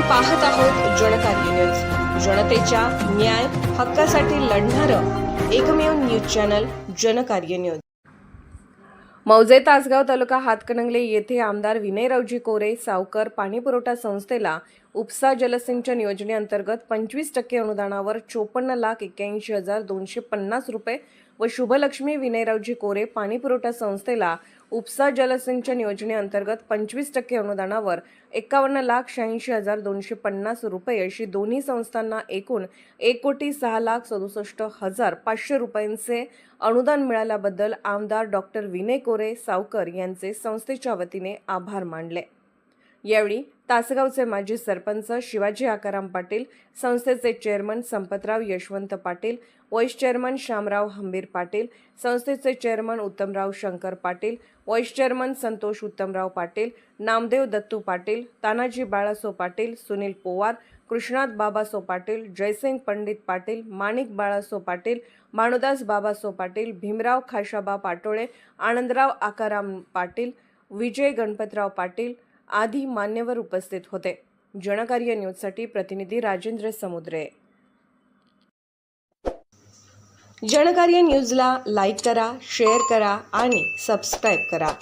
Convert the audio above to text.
पाहत आहोत जनकार्य न्यूज जनतेच्या न्याय हक्कासाठी लढणारं एकमेव न्यूज चॅनल जनकार्य न्यूज मौजे तासगाव तालुका हातकणंगले येथे आमदार विनयरावजी कोरे सावकर पाणीपुरवठा संस्थेला उपसा जलसिंचन योजनेअंतर्गत पंचवीस टक्के अनुदानावर चोपन्न लाख एक्क्याऐंशी हजार दोनशे पन्नास रुपये व शुभलक्ष्मी विनयरावजी कोरे पाणीपुरवठा संस्थेला उपसा जलसिंचन योजनेअंतर्गत पंचवीस टक्के अनुदानावर एकावन्न लाख शहाऐंशी हजार दोनशे पन्नास रुपये अशी दोन्ही संस्थांना एकूण एक कोटी सहा लाख सदुसष्ट हजार पाचशे रुपयांचे अनुदान मिळाल्याबद्दल आमदार डॉक्टर विनय कोरे सावकर यांचे संस्थेच्या वतीने आभार मानले. यावेळी तासगावचे माजी सरपंच शिवाजी आकाराम पाटील संस्थेचे chairman Sampatrao Yashwant Patil vice chairman Shyamrao Hambir Patil संस्थेचे chairman Uttamrao Shankar Patil vice chairman Santosh Uttamrao Patil Namdev Dattu Patil Tanaji Balaso Patil Sunil Powar Krishnat Babaso Patil Jaysing Pandit Patil Manik Balaso Patil Bhanudas Babaso Patil Bhimrao Khashaba Patole Anandrao Akaram Patil Vijay Ganpatrao Patil आदी मान्यवर उपस्थित होते. जनकार्य न्यूजसाठी प्रतिनिधी राजेंद्र समुद्रे. जनकार्य न्यूजला like करा share करा आणि सबस्क्राईब करा.